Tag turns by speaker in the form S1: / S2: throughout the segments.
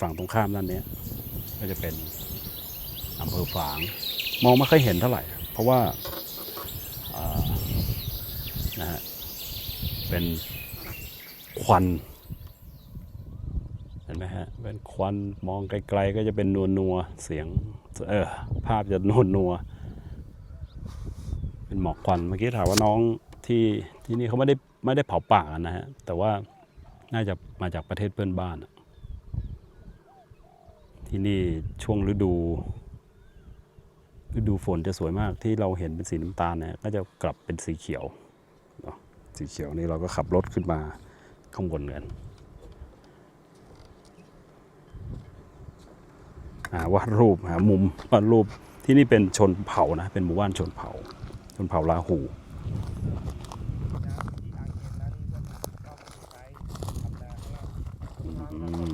S1: ฝั่งตรงข้ามด้านนี้ ก็จะเป็นอำเภอฝาง มองไม่ค่อยเห็นเท่าไหร่ เพราะว่าานะฮะเป็นควันเห็นไหมฮะเป็นควันมองไกลๆก็จะเป็นนัวนัวเสียงเออภาพจะนัวนัวเป็นหมอกควันเมื่อกี้ถามว่าน้องที่ที่นี่เขาไม่ได้ไม่ได้เผาป่านนะฮะแต่ว่าน่าจะมาจากประเทศเพื่อนบ้านอะ ที่นี่ช่วงฤดูฤดูฝนจะสวยมากที่เราเห็นเป็นสีน้ำตาลเนี่ยก็จะกลับเป็นสีเขียวสีเขียวนี่เราก็ขับรถขึ้นมาข้างบนกันอ่าวาดรูปหามุมวาดรูปที่นี่เป็นชนเผ่านะเป็นหมู่บ้านชนเผ่า ชนเผ่าลาหู อืม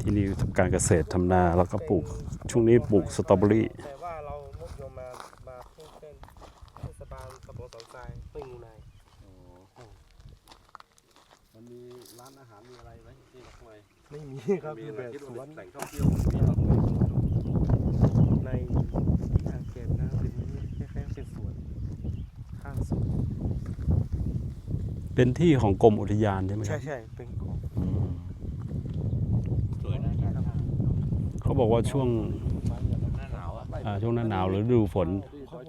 S1: ที่นี่ทำการเกษตรทำนาแล้วก็ปลูก ช่วงนี้ปลูกสตรอเบอรี่
S2: แต่ว่าเรารวบรวมมามาเพื่อเป็นเทศบาลตำบลสันทรายเพื่องูนาย
S1: มันมีร้านอาหารมีอะไรไหมที่ทำไม
S2: ไม่มีครับคือแบบสวน
S1: แหล่งท่องเที่ยว
S2: ในที่อ่างเก็บนะเป็นคล้ายๆเป็นสวนข้างสวน
S1: เป็นที่ของกรมอุทยานใช่ไหมค
S2: ใช่
S1: รับ
S2: ใช่เป็นของ
S1: อืม
S3: สวยนะ
S1: เขา บอกว่าช่วง
S3: หน้าหนาวอะ
S1: อ่าช่วงหน้าหนาวหรือฤดูฝน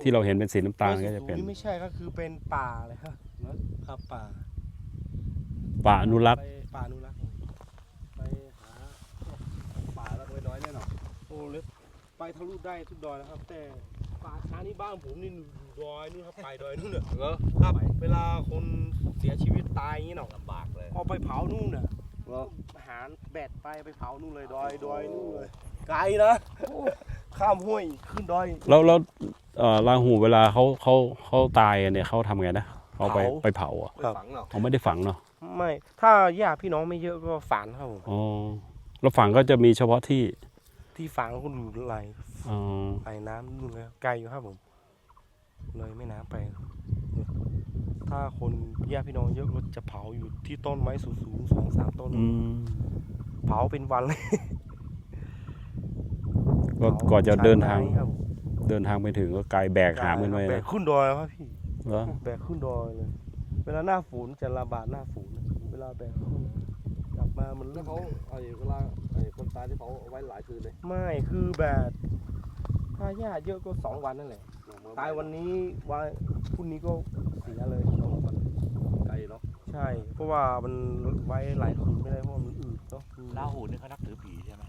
S1: ที่เราเห็นเป็นสีน้ำตาลก็จะเป็น
S2: นี่ไม่ใช่ก็คือเป็นป่าเลยครับครับป่า
S1: ป่าอนุรักษ์
S2: ป่าอนุรักษ์
S4: ไปหาป่าแล้วไปน้อยแน่นอน
S2: โอ้เล็กไปทะลุได้ทุกดอยแล้วครับ แต่ป่าช้านี่บ้านผมนี่อยู่ดอยนี่ครับไปดอยนู่นเนอะ
S4: เหรอ
S2: ครับเวลาคนเสียชีวิตตายอย่างนี้เนาะ
S3: ลำบากเลย
S2: เอาไปเผานู่นน่ะ
S4: เหรอ
S2: หารแบดไปไปเผานู่นเลยดอยดอยนู่นเลย ไกลนะข้ามห้วยขึ้นดอย
S1: แล้วแล้วเอ่อลาหูเวลาเขาเขาเขาตายกันเนี่ยเขาทำไงนะเขาไป
S2: เผา
S1: ไปเผาอะ
S4: ไปฝังเนาะ
S1: เขาไม่ได้ฝังเนาะ
S2: ไม่ ถ้าญาติพี่น้องไม่เยอะก็ฝันครับผม
S1: อ๋อแล้วฝังก็จะมีเฉพาะที่
S2: ที่ฝังคนอยู่ไหล
S1: อ๋อ
S2: ไหลน้ำนู่นเลยไกลอยู่ครับผม เลยไม่น้ำไป ถ้าคนญาติพี่น้องเยอะก็จะเผาอยู่ที่ต้นไม้สูงๆสองสามต้น
S1: อืม
S2: เผาเป็นวันเลย
S1: ก็ก่อนจะเดินทาง
S2: ใช้ไม้ครับผม
S1: เดินทางไปถึงก็ไกลแบกหามกันไว้
S2: แบ
S1: นะ
S2: กขึ้นดอยครับพี่
S1: เหรอ
S2: แบกขึ้นดอยเลย เวลาหน้าฝนจะระบาดหน้าฝนนะเวลาแบกขึ้นกลับมามัน
S4: แล้
S2: เริ่
S4: ว
S2: ม
S4: เขาไอ้เวลาไอ้คนตายที่เขาเอาไว้หลายคืนเลย
S2: ไม่คือแบบถ้าญาติเยอะก็สองวันนั่นแหละ ตายวันนี้วันพรุ่งนี้ก็เสียเลยสองวัน
S4: ไกลเนาะ
S2: ใช่ เพราะว่ามันไว้หลายคืนไม่ได้เพราะว่ามันอืดเนาะ
S3: ลาหูนี่เขานับถือผีใช่ไหม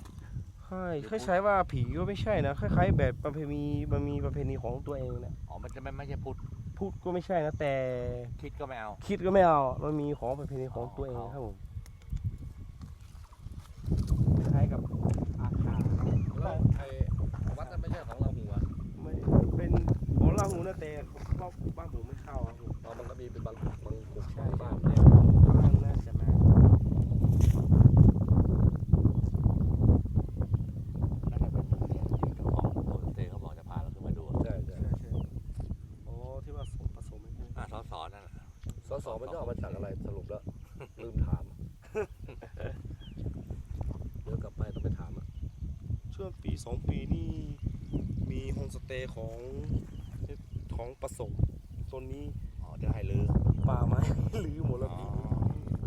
S2: ใช่คล้ายๆว่าผีก็ไม่ใช่นะคล้ายๆ แบบประเพณีมันมีประเพณีของตัวเองนะ
S3: อ๋อมันจะไม่ไม่ใช่พุทธ
S2: พูดก็ไม่ใช่นะแต่
S3: คิดก็ไม่เอา
S2: คิดก็ไม่เอา มันมีของประเพณีของตัวเองครับผมคล้ายๆกับอาคา
S4: แล้วไอ้วัดนั้นไม่ใช่ของเราหัว
S2: ไม่เป็นของลาหูนะแต่บ้านบ้านผมไม่เข้าครับผม
S4: เรามันก็มีเป็นบางบางกลุ่ม
S2: ใช่
S4: บ้า
S2: บ้านนแต่บ้านน่าจะมา
S3: น่าจะเป็นเนี่ยที่เจ้าของโฮมสเตย์เขาบอกจะพาเราขึ้นมาดู
S4: ใช่ใช่
S2: ใช่ใช่โอ้ที่ว่าผสมผสมไม่ใช่
S3: อ่าสอสอนั่นแหละ
S4: สส มันจะออกมาจากอะไรสรุปแล้ว ลืมถาม เดี๋ยวกลับไปต้องไปถามอะ
S2: ช่วงปีสองปีนี่มีโฮมสเตย์ของของผสมตนนี้
S3: อ๋อจะให้ลือ
S2: ป่าไม้หรือหมดแล้วพี่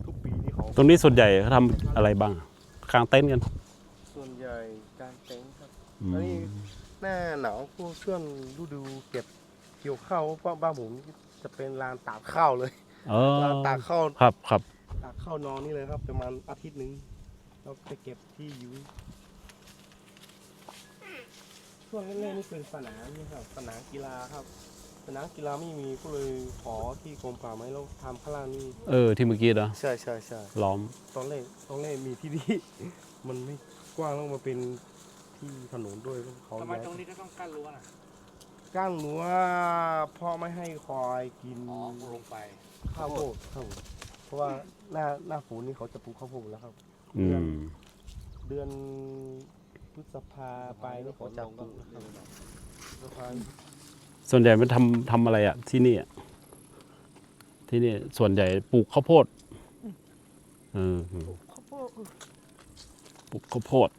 S2: ทุกปีนี่ของ
S1: ตรงนี้ส่วนใหญ่เขาทำอะไรบ้างกางเต็นท์กัน
S2: ส่วนใหญ่การเต็นท์ครับ
S1: อืม
S2: แล้วนี่หน้าหนาวพวกช่วงฤดูเก็บเกี่ยวข้าวเพราะบ้านผมจะเป็นลานตากข้าวเลย
S1: เออ
S2: ลานตากข้าว
S1: ครับครับ
S2: ตากข้าวนอนนี่เลยครับ ประมาณอาทิตย์หนึ่งเราไปเก็บที่อยูช่วงแรกๆนี่เป็นสนามนี่ครับสนามกีฬาครับ สนามกีฬาไม่มีก็เลยขอที่กรมป่าไม้เราทำข้างล่างนี่
S1: เออที่เมื่อกี้เนาะ
S2: ใช่ใช่ใช่
S1: ล้อม
S2: ตอนแรกตอนแรกมีที่นี่มันไม่กว้างแล้วมาเป็นที่ถนนด้วยเขา
S3: ทำไม
S2: ย้าย
S3: ตรงนี้ก็ต้องกั้นรั้วน่ะ
S2: ก้างหนูว่าพ่อไม่ให้ควายกิน
S3: อ๋อลงไป
S2: ข้าวโพดครับผมเพราะว่าหน้าหน้าฝนนี่เขาจะปลูกข้าวโพดแล้วครับ
S1: อืม
S2: เดือนพฤษภาไปนี่เขาจะปลูกนะครับพฤษภา
S1: ส่วนใหญ่มันทำทำอะไรอะที่นี่อะที่นี่ส่วนใหญ่ปลูกข้าวโพดเออ
S2: ข้าวโพด
S1: ปปลูกข้าวโพด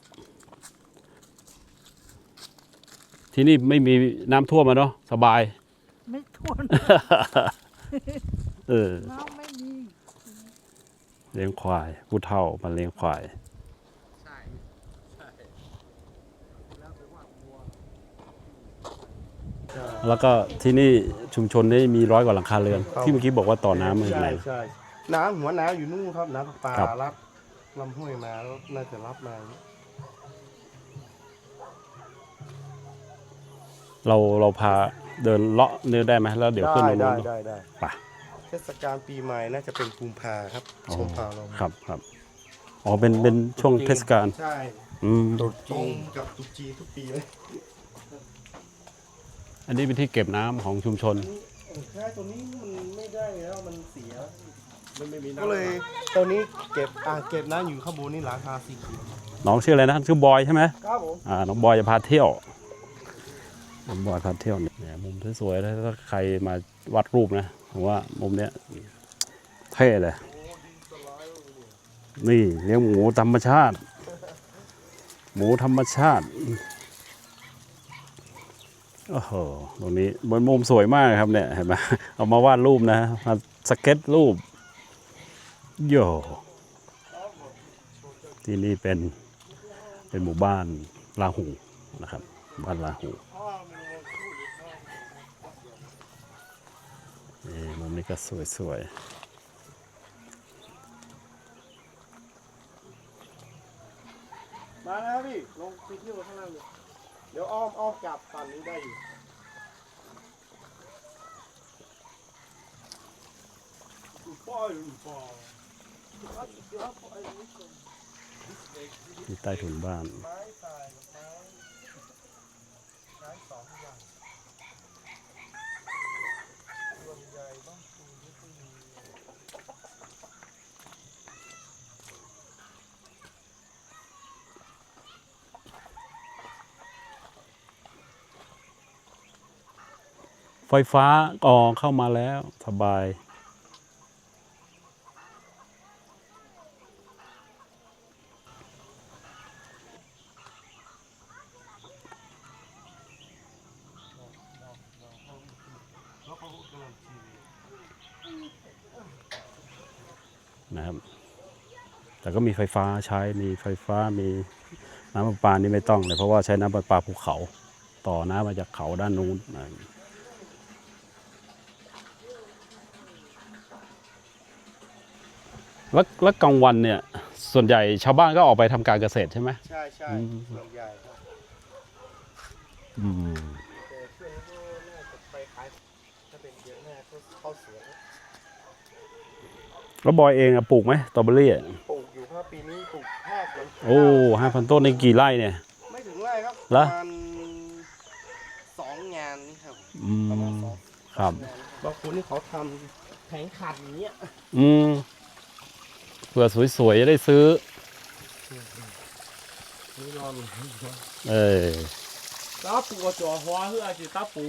S1: ที่นี่ไม่มีน้ำท่วมอะเนาะสบาย
S5: ไม่ทวน
S1: เออ
S5: น้ำไม่มี
S1: เลี้ยงควายผู้เฒ่ามาเลี้ยงควาย
S4: ใช่ใช่แล้วแต่ว่าวัว
S1: แล้วก็ที่นี่ชุมชนนี้มีร้อยกว่าหลังคาเรือน ที่เมื่อกี้บอกว่าต่อน้ำมาจาก
S2: ใช่
S1: ไหน
S2: ใช่น้ำหัวน้ำอยู่นู่นครับน้ำประปา
S1: ครับ
S2: รับลำห้วยมาแล้วน่าจะรับมา
S1: เราเราพาเดินเลาะเนื้อได้ไหมแล้วเดี๋ยวขึ้น
S2: ได้
S1: ตรง
S2: ได้
S1: นู้น
S2: ได้ได้
S1: ไป
S2: เทศกาลปีใหม่น่าจะเป็นกุมภาครับ
S1: อ๋อ
S2: ช่วงพาเรา
S1: ครับครับอ๋อเป็นเป็นช่วงเทศกาล
S2: ใช่
S1: อืม
S2: ตรงกับตุกจีนทุกปีเลย
S1: อันนี้เป็นที่เก็บน้ำของชุมชน
S2: แค่ตัวนี้มันไม่ได้แล้วมันเสีย
S4: มันไม่มีน้ำ
S2: ก็เลยตัวนี้เก็บอ่างเก็บน้ำอยู่ข้างบนนี่ราคาสี่ขีด
S1: น้องชื่ออะไรนะชื่อบอยใช่ไหม
S2: ครับผม
S1: อ่าน้องบอยจะพาเที่ยวน้องบอยพาเที่ยวเนี่ยมุมสวยๆแล้วถ้าใครมาวัดรูปนะ ผมว่ามุมเนี้ยเท่เลย นี่เลี้ยงหมูธรรมชาติ หมูธรรมชาติโอ้โหตรงนี้บนมุมสวยมากครับเนี่ยเห็นไหมเอามาวาดรูปนะมาสเก็ตรูปโยที่นี่เป็นเป็นหมู่บ้านลาหูนะครับ บ้านลาหูนี่มุมนี้ ก็สวย
S2: มาแล้วพี่ ลงไปเที่ยวข้างล่างเลยเดี๋ยวอ้อมอ้อมกลับฝั่งนี้ได้อยู่ป้อยป้อย
S1: ๆที่ใต้ถุนบ้าน
S2: ไม้ตายกับไม้ใช้สองอย่างส่วนใหญ่บ้านปูก็จะมี
S1: ไฟฟ้าออเข้ามาแล้วสบาย นะครับ แต่ก็มีไฟฟ้าใช้ มีไฟฟ้า มีน้ำประปานี่ไม่ต้องเลย เพราะว่าใช้น้ำประปาภูเขา ต่อน้ำมาจากเขาด้านนู้นนะ แล้วแล้วกลางวันเนี่ย ส่วนใหญ่ชาวบ้านก็ออกไปทำการเกษตรใช่ไหม
S2: ใช่ใช่
S1: อืม
S2: ส่วนใหญ่ครับ
S1: อืม
S2: แต่ช่วงนี้ก็น่าจะไปขายถ้าเป็นเยอะแน่ก็เข้าสวน
S1: แล้วบอยเองอะปลูกไหมสตรอเบอรี่อะ
S2: ปลูกอยู่ครับปีนี้ปลูกห้าสวน
S1: โอ้ห้าพันต้นในกี่ไร่เนี่ย
S2: ไม่ถึงไร่ครับ
S1: เหรอ
S2: ประมาณสองงานนี่ครับ
S1: อื
S2: ประมาณ
S1: ม
S2: สอง
S1: ครับ
S2: งานบางคนนี่เขาทำแผงขัดอย่างเงี้ย
S1: อืมเผื่อสวยๆจะได้ซื้อ
S2: นี่รอน
S1: เออ
S4: ตาปูกับจ่อหัวเพื่ออาจจะตาปู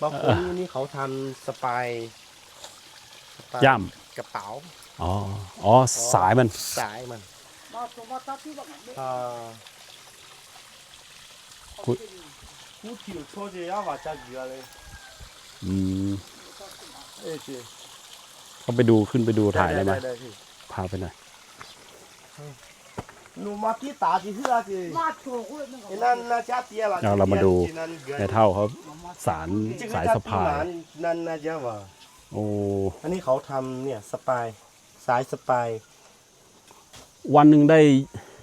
S2: บางคนนี่นี่เขาทำสปายสปาย
S1: ย่
S2: กระเป๋าำ
S1: อ๋อ อ๋อ สายมัน
S2: สายมัน
S5: มาตัวมาตัดที่บ้านเนี่ย
S2: อ่า
S1: คุย
S2: กูถิวโชเจียว่าจะเหลือเลย
S1: อืม
S2: เอ้ยจี
S1: เขาไปดูขึ้นไปดูถ่ายได้ไหม
S2: ได้พี่
S1: พาไปหน่อย
S2: หนูมาที่ตาจีเฮือจี
S5: มาตัวกูเลยนั่น
S2: ไอ้
S5: ก็
S2: นั่นน่าจะเตี้ยละ
S1: เอาเรามาดู
S2: ที่นั่นเกิน
S1: ในเท่าเขาสาร
S2: จริงๆ
S1: สายสะพาย
S2: ถ้ที่หนั่นน่าจะว่า
S1: โอ้
S2: อันนี้เขาทำเนี่ยสปายสายสปาย
S1: วันหนึ่งได้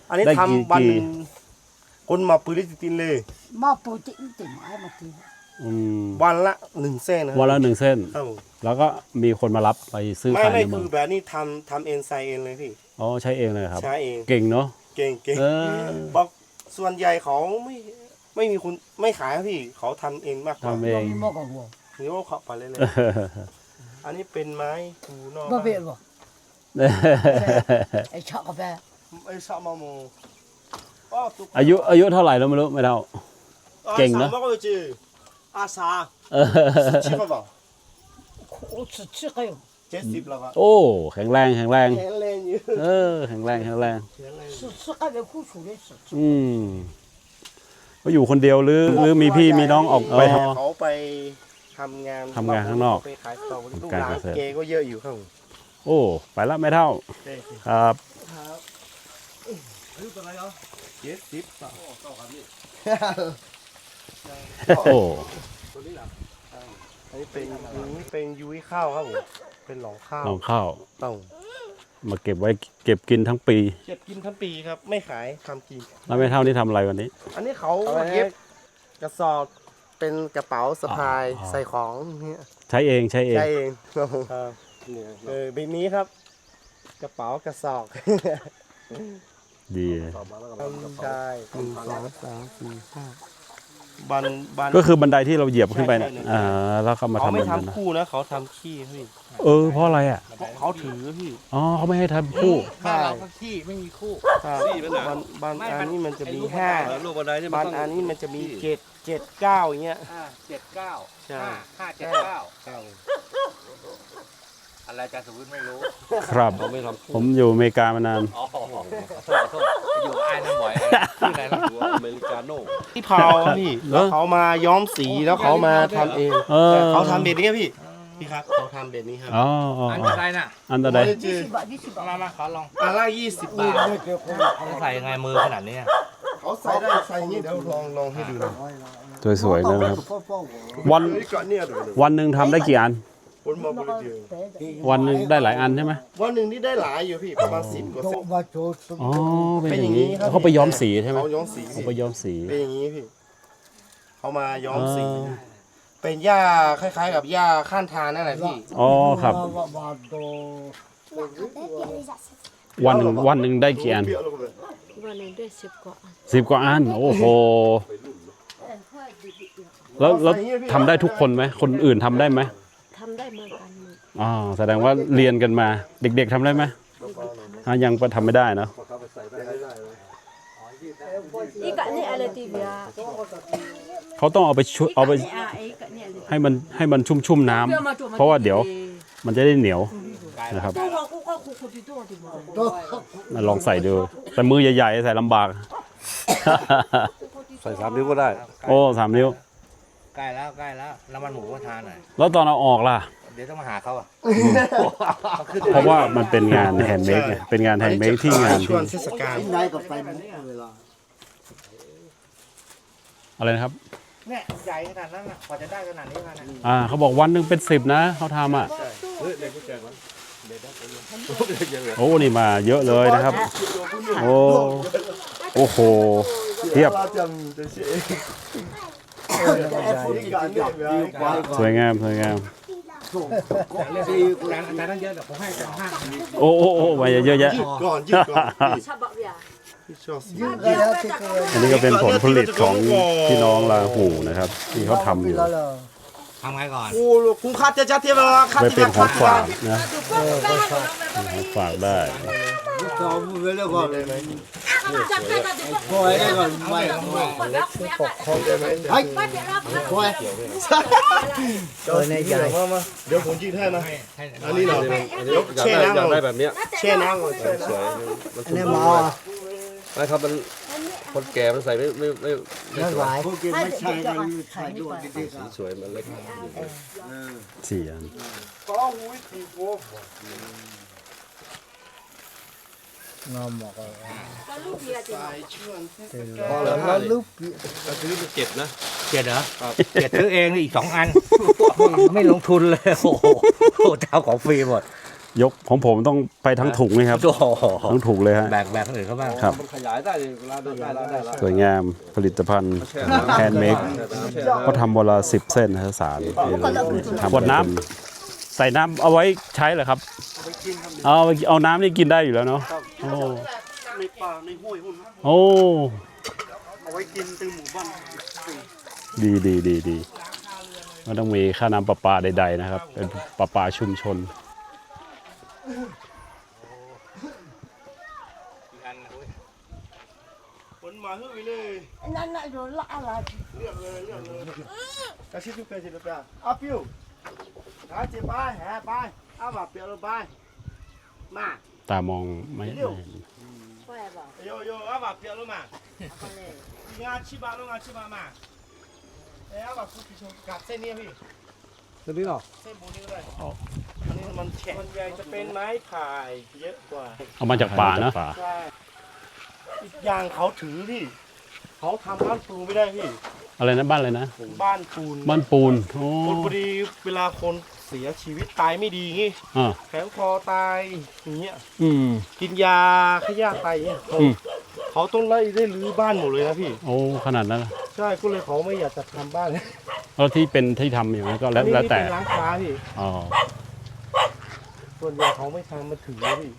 S2: อันนี้
S1: ได้กี่
S2: ทำวัน
S1: กี่
S2: หนึ่งคนมาปืนติตินเลย
S5: มาปูติงติ่งไอ้มาตี
S1: อืม
S2: วันละหนึ่งเส้นนะ
S1: วันละหนึ่งเส้น
S2: ครับผม
S1: แล้วก็มีคนมารับไปซื้อ
S2: ไม่
S1: ขาย
S2: ไม่
S1: ในเมื
S2: คือองแบบนี้ทำทำเองใส่เองเลยพี่
S1: อ๋อใช้เองเลยครับ
S2: ใช้เอง
S1: เก่งเนาะ
S2: เก่งเก่ง
S1: เออ
S2: บอกส่วนใหญ่เขาไม่ไม่มีคุณไม่ขายครับพี่ เขาทำเองมากกว่า
S1: ทำเอง
S5: มีมอกกับวัว
S2: หรือว่าเขาไปเลยเลยอันนี้เป็นไม้ปูนอก
S5: บ่เบ็ดบ่ไอ้ชอบกาแฟ
S2: ไอ้ชอบมาโมอ๋อตุ๊ก
S1: อายุอายุเท่าไหร่แล้วไม่รู้ไม่เท่า เก่งนะ
S2: อาสามก็จือ อาสาชิบะบอก
S5: โอ้สุดชื่อใคร
S2: เจ็ดสิบแล้วปะ
S1: โอ้แข็งแรงแข็งแรง
S2: แข็งแรงอยู่
S1: เออแข็งแรงแข็งแรง
S2: สุดชื่อใครเป็
S5: นผู้สูงเลย
S1: สุดอืมก็อยู่คนเดียวหรือหรือมีพี่มีน้องออกไป
S2: เขาไปทำงาน
S1: ทำงานข้างนอก
S2: ไปขายสตรอเบรี่ก
S1: ษตร
S2: เกก็เยอะอยู่ครับ
S1: โอ้ไปแล้วไม่เท่า
S2: ครับ
S1: ครับอายุตัวไหน
S2: เหรอเจ็ดสิบสอต่อครับนี่
S1: โอ้
S2: อันนี้เป็นอันนี้เป็นยุ้ยข้าวครับผมเป็นหลองข้าว
S1: ลองข้าว
S2: ต้อง
S1: มาเก็บไว้เก็บกินทั้งปี
S2: เก็บกินทั้งปีครับ ไม่ขายทำกิน
S1: แล้วไม่เท่านี้ทำอะไรวันนี้
S2: อันนี้เขาเย็บกระสอบเป็นกระเป๋าสะพาย
S1: อ๋อ
S2: ใส่ของเนี่ย
S1: ใช้เองใช้เอง
S2: ใช่เองครับผมเออแบบนี้ครับ กระเป๋ากระสอบ
S1: ดี
S2: ใช่หนึ่งสองสามสี่ห้า บันบัน
S1: ก็คือบันไดที่เราเหยียบขึ้นไปเนี่ย
S2: ใช่ใช่
S1: อ่าแล้วก็มา
S2: เขา
S1: ทำ
S2: ไม่
S1: แบบนั้นนะ
S2: ทำคู่นะเขาทำขี้พี่
S1: เออเพราะอะไรอะ
S2: เขาถือพี่
S1: อ๋อเขาไม่ให้ทำคู่
S4: บ้านเราก็ขี้ไม่มีคู่
S2: ครับบันบันอันนี้มันจะมีห้า
S3: ลูกบันไดนี่
S2: บันอันนี้มันจะมีเจ็ดเจ็ดเก้าอย่างเงี้ย
S4: อ่าเจ็ดเก้า
S2: ใช่
S4: ห้าห้าเจ็ดเก้า
S2: เก้า
S4: อะไรอาจารย์สมวิทย์ไม่รู้
S1: ครับ
S3: เขาไม่ทำ
S1: ผมอยู่อเมริกามานาน
S4: อ๋อขอโทษขอโทษไป อยู่ไอ้น้ำหมอยชื่ออะไรล่ะ
S3: ตัอเมริกาโน่
S2: ที่เผานี่แล้วเขามาย้อมสีแล้วเขามาทำเอง
S1: เขา
S2: ทำเบ็ดนี้ครับพี่พี่ครับเขาทำเบ็ดนี้ครับ
S1: อ๋ออั
S4: น
S1: อ๋อ
S4: อะไน่ะ
S1: อันใด
S2: ยี่สิบบาท
S5: ยี่สิบบาท
S4: มามาขอลอง
S2: อาร่ายี่สิบบาท
S4: เขาใส่ยังไงมือขนาดนี้
S2: เขาใส่ได้ใส่องี้เดี๋ยวลองลองให้ดูหน่อย
S1: สวยๆนะครับ วัน
S2: วั
S1: นหนึ่งทำได้กี่อัน
S2: คนมาบริจาค
S1: วันหนึ่งได้หลายอันใช่ไหม
S2: วันหนึ่งนี่ได้หลายอยู่พี่ประมาณสิบกว่าเส้น
S1: อ๋อเป็นอย่างนี้เขาไปย้อมสีใช่ไหม
S2: เขาย้อมสี
S1: เขา
S2: พี่
S1: ไปย้อมสี
S2: เป็นอย่างนี้พี่เขามาย้อมสี
S1: อ่า
S2: เป็นหญ้าคล้ายๆ กับหญ้าข้างทางนั่นแหละพี่
S1: อ๋อครับวันหนึ่งวันหนึ่งได้กี่อัน
S6: วันหนึงได้สิบกว่าอัน
S1: สิบกว่าอันโอ้โหแล้วแล้วทำได้ทุกคนไหมคนอื่นทำได้ไหม
S6: ทำ ได้เหมือนกันหมด
S1: อ๋อแสดงว่าเรียนกันมา เด็ก ๆทำได้ไหมอะยังทำไม่ได้เนอะ
S6: อีกอันนี้อะไรตีเบีย
S1: เขาต้องเอาไปชุเอาไป
S6: อีกอันนี้อะไร
S1: ให้มันให้มันชุ่มๆน้ำเพราะว่าเดี๋ยวมันจะได้เหนียวนะครับ
S6: ตัวกูก็กูคนที่ตัวที่บอก
S1: มาลองใส่ดู แต่มือใหญ่ๆใส่ลำบาก
S3: ใส่สามนิ้วก็ได้
S1: โอ้สามนิ้ว
S4: ใกล้แล้วใกล้แล้วน้ำมันหมูก็ทานหน่อย
S1: แล้วตอนเอาออกล่ะ
S4: เดี๋ยวต้องมาหาเขาอะ
S1: เพราะว่ามันเป็นงานแฮนด์เมดไงเป็นงานแฮนด์เมดที่งาน
S2: ช่
S1: ที่
S2: วงเทศกาล
S1: อะไรนะครับ
S4: เนี่ยใหญ่ขนาดนั้นน่ะกว่าจะได้ขนาดนี้มานะ
S1: อ่าเขาบอกวันหนึ่งเป็นสิบนะเขาทำอะโอ้นี่มาเยอะเลยนะครับ โอ้โอ้โหเทียบสวยงามสวยงาม
S4: จานจานนั้นเยอะแต่ผมให้จานห้า
S1: โอ้โอ้โอ้มาเยอะแยะ
S2: ยืดก่อนยืดก่อนพี่
S6: ชาบักเบีย
S2: พี่ชอบสี
S1: อันนี้ก็เป็นผลผลิตของพี่น้องลาหูนะครับ ที่เขาทำอยู่
S4: ทำไงก่อน
S2: กูกูคัดจะจัดเทียบเวลาคัด
S1: ไปเป็
S2: จะ
S1: นของ
S2: คัด
S1: ฝากนะของฝากได้
S2: เออในใหญ่มามาเดี๋ยวผมยืดให้นะ
S4: ให้ให้
S2: อันนี้เหรอ
S3: อันนี้อยากได้อยากได้แบบเนี้ย
S2: แช่น้ำก่อนแช่น้
S3: สวยมันทุ่มไม่ครับมัน คนแก่มันใส่ไม่ไม่ไม่ไม่สวยสีสวยมันเล็ก
S1: สี่อัน
S3: พอแล้วให้เราซื้อเป็นเจ็ดนะ
S4: เจ็ดเหรอเจ็ดซื้อเองอีกสองอัน ไม่ลงทุนเลย โอ้โหโอ้โหเจ้าของฟรีหมด
S1: ยกของผมต้องไปทั้งถุงเลยครับ
S4: โอ้โห
S1: ทั้งถุงเลยฮะ
S4: แบ่งแบ่งคนอื่นเขาบ้าง
S1: ครับ
S3: มันขยายได้เวลาเดินได้แล้วได้แล้ว
S1: สวยงามผลิตภัณฑ์แฮนด์เมดก็ทำวันละสิบเส้นนะสารทำขวดน้ำใส่น้ำเอาไว้ใช้เหรอครับ เอาไปเอาน้ำนี่กินได้อยู่แล้วเนาะโอ้ำ
S2: ในป่าในห้วยหุ่น
S1: โอ้
S2: เอาไว้กินตึงหมู่บ้าน
S1: ดีดีดีดีไม่ต้องมีค่าน้ำประปาใด ๆ นะครับ เป็นประปาชุมชน
S2: ยันนะเว้ยผนมาเฮ้ยไปเลย
S5: นั่นน่ะโด
S7: นละอะไร
S2: เลือกเลยเลือกเลยกระชิดทุกเพจเลยเปล่าเอาพิวหาจีบไปแห่ไปเอาบาเปลี่ยนลงไปมา
S1: ตามองไม่เห็น
S6: ช่วยบอก
S2: โยโย่เอาบาเปลี่ยนลงมาเอาไปเงานชิบะลงงานชิบะมาเอ้ยเอาบาฟุตพิชงกัดเส้นนี้พี่
S3: เส้นนี้เหรอ
S2: เส้นบนนี้ก็ได้อันนี้มันแข็งส่วนใหญ่จะเป็นไม้พายเยอะกว่า
S1: เอามาจากป่านะ
S2: ใช่อีกอย่างเขาถือพี่ เขาทำบ้านปูนไม่ได้พี่
S1: อะไรนะบ้านอะไรนะ
S2: บ้านปูน
S1: บ้านปูนโอ้
S2: คนพอดีเวลาคนเสียชีวิตตายไม่ดีงี้
S1: อ่า
S2: แขนคอตายอย่างเงี้ย
S1: อืม
S2: กินยาขยะตายอย่างเงี้ยเขา
S1: อืม
S2: เขาต้องไล่ได้รื้อบ้านหมดเลยนะพี่
S1: โอ้ขนาดนั้นเหรอ
S2: ใช่ก็เลยเขาไม่อยากจะทำบ้าน
S1: แล้วที่เป็นที่ทำอย่างนั้นก็แล้ว
S2: นี่
S1: แล้ว
S2: นี่
S1: แต่
S2: เป็นร้านค้าพี่
S1: อ๋อ
S2: ส่วนใหญ่เขาไม่ทำมาถือพี่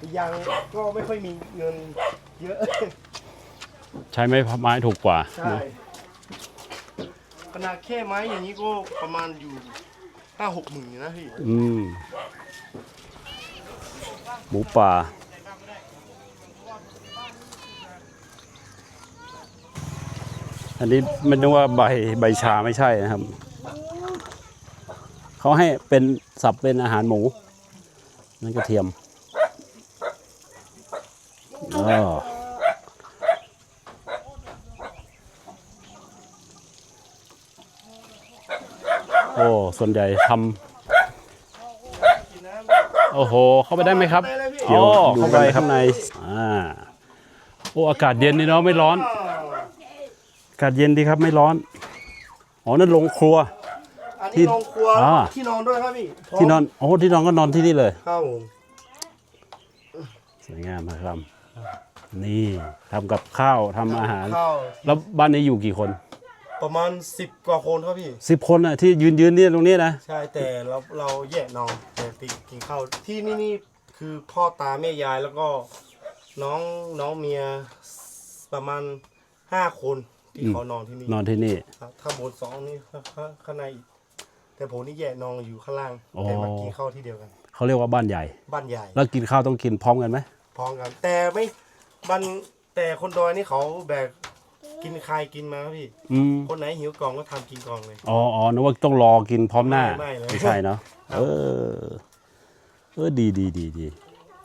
S2: อีกอย่างก็ไม่ค่อยมีเงินเยอะ
S1: ใช้ไม้ไม้ถูกกว่า
S2: ใช่ขนาดแค่ไม้อย่างนี้ก็ประมาณอยู่ห้าหกหมื่นอยู่นะพี่
S1: อืมหมูป่า อันนี้มันนึกว่าใบใบชาไม่ใช่นะครับ เขาให้เป็นสับเป็นอาหารหมู นั่นกระเทียมอ๋อโอ้ ส่วนใหญ่ทำโอ้โห เข้าไปได้ไหมครับ
S2: ได้เลยพี่
S1: เดี๋ยวเข้าไปข้างใน อ่า โอ้ อากาศเย็นนี่เนาะ ไม่ร้อนอา กาศเย็นดีครับไม่ร้อน อ๋อนั่นโรงครัว
S2: อัน
S1: ที่
S2: นี้โรงครัว
S1: อ่า
S2: ที่นอนด้วยครับพี่
S1: ที่นอนโอ้ที่นอนก็นอนที่นี่เลย
S2: ครับผม
S1: สวยงามนะครับ นี่ทำกับข้าวทำอาหาร
S2: ข้าว
S1: แล้วบ้านนี้อยู่กี่คน
S2: ประมาณสิบกว่าคนครับพี่
S1: สิบคนน่ะที่ยืนยืนเนี่ยตรงนี้นะ
S2: ใช่แต่เราเราแยกนอนแต่ติกินข้าวที่นี่นี่คือพ่อตาแม่ยายแล้วก็น้องน้องเมียประมาณห้าคน ที่
S1: อืม
S2: เขานอนที่นี่
S1: นอนที่นี่
S2: ครับถ้าบนสองนี่ข้างข้างข้างในอีกแต่ผมนี่แยกนอนอยู่ข้างล่าง
S1: อ๋อ
S2: แต่มากินข้าวที่เดียวกัน
S1: เขาเรียกว่าบ้านใหญ่
S2: บ้านใหญ่
S1: แล้วกินข้าวต้องกินพร้อมกันไหม
S2: พร้อมกัน แต่ไม่บ้านแต่คนดอยนี่เขาแบกกินใครกินมาครับพี่
S1: อืม
S2: คนไหนหิวกล่องก็ทำกินกล่องเลย
S1: อ๋ออ๋อนึกว่าต้องรอกินพร้อมหน้า
S2: ไม่ไม่เลย
S1: ไม่ใช่เนาะเออ เออดีดีดีดี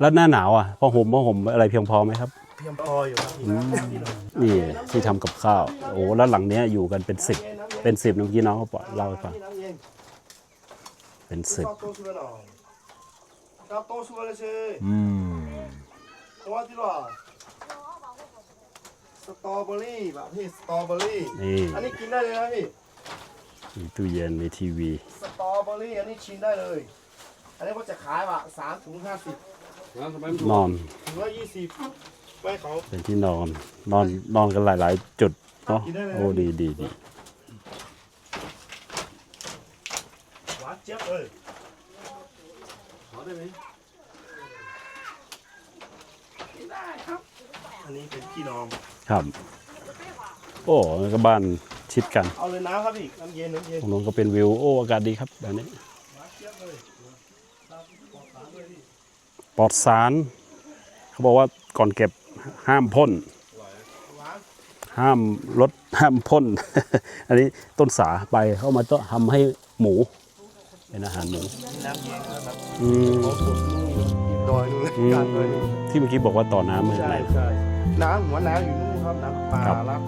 S1: แล้วหน้าหนาวอะพอห่มพอห่มอะไรเพียงพอไหมครับ
S2: เพียงพออยู่ครับพี่
S1: นี่ที่ทำกับข้าว โอ้แล้วหลังเนี้ยอยู่กันเป็นสิบเป็นสิบเมื่อกี้น้องเขาบอกเล่าให้ฟัง
S2: น้ำเย็น
S1: เป็นสิบ
S2: ข้าวต้มสุกหน่อยข้าวต้มสุกเลยสิ
S1: อืม
S2: เพราะว่าที่ว่าสตรอเบอรี่แบบพี่สตรอเบอรี่
S1: นี่
S2: อันนี้กินได้เลยนะพี่
S1: มีตู้เย็นมีทีวี
S2: สตรอเบอรี่อันนี้ชิมได้เลย อันนี้ก็จะขายว่ะสามถุงห้าสิบ
S3: นะทำไมมันถูก
S1: นอน
S2: ถุงละยี่สิบไว้เขา
S1: เป็นที่นอน นอนนอนกันหลาย ๆ จุดเนาะโอ้ดีดีดี
S2: หวานเจี๊ยบเลย
S3: ขอได้ไหม
S2: กินได้ครับ อันนี้เป็นพี่น้อง
S1: ครับ โอ้นั่นก็บ้านชิดกัน
S2: เอาเลยน้ำครับพี่น้ำเย็นน้ำเย็น
S1: ตรงนู้นก็เป็นวิวโอ้อากาศดีครับแบบนี้
S2: หวานเจี๊ยบเลย
S1: ปลอดสาร เขาบอกว่าก่อนเก็บห้ามพ่น
S2: ห้า
S1: มลดห้ามพ่น อันนี้ต้นสาไปเข้ามาต้องทำให้หมูเป็นอาหารหมูอืม
S2: เขาสดนู่นเลยกางดอย
S1: ที่เมื่อกี้บอกว่าต่อน้ำไม่
S2: ใช่
S1: ไร
S2: ใช่น้ำหัวน้ำอยู่นู่นครับน้ำปลา
S1: ครับ
S2: รับ